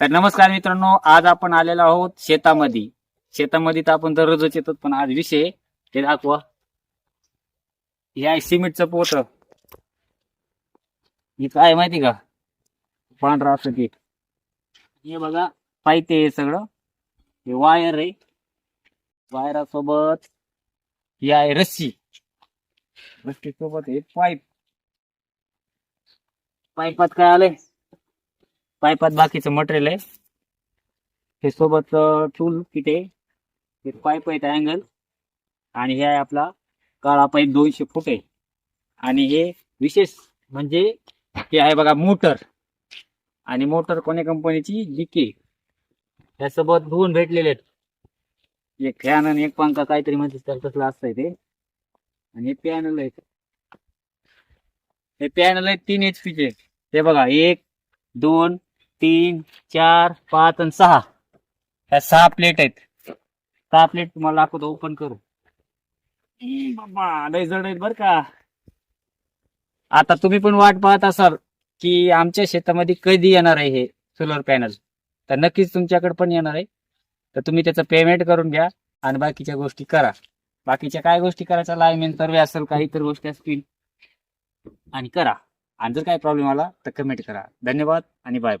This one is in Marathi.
तर नमस्कार मित्रांनो आज आपण आलेलो आहोत शेतामध्ये. शेतामध्ये तर आपण दररोजच येतो पण आज विषय ते दाखवा. हे आहे सिमेंटचं पोत. हे काय माहिती का? पांढरा असं ते. हे बघा पाईप आहे हे सगळं. हे वायर आहे. वायरासोबत ही आहे रस्सी. रस्सी सोबत हे पाईप. पाईपात काय आलंय? पाईपात बाकीचं मटेरियल आहे. हे सोबत टूल किट आहे. हे पाईप आहेत अँगल आणि हे आहे आपला काळा पाईप दोनशे फूट आहे. आणि हे विशेष म्हणजे हे आहे बघा मोटर. आणि मोटर कोण्या कंपनीची जीके त्यासोबत दोन भेटलेले आहेत. एक फॅन आणि एक पंखा काहीतरी म्हणते तर तसलं असतंय ते. आणि हे पॅनल आहे हे पॅनल आहे तीन एच पीचे ते बघा एक दोन तीन चार पाच आणि सहा. ह्या सहा प्लेट आहेत. सहा प्लेट तुम्हाला दाखवतो. ओपन करू. ई बाबा लय जड आहेत बर का. आता तुम्ही पण वाट पाहत असाल की आमच्या शेतामध्ये कधी येणार आहे हे सोलर पॅनल तर नक्कीच तुमच्याकडे पण येणार आहे. तर तुम्ही त्याचं पेमेंट करून घ्या आणि बाकीच्या गोष्टी करा. बाकीच्या काय गोष्टी करायच्या? लायमेन सर्वे असेल काही इतर गोष्टी असतील. आणि करा. आणि जर काही प्रॉब्लेम आला तर कमेंट करा. धन्यवाद आणि बाय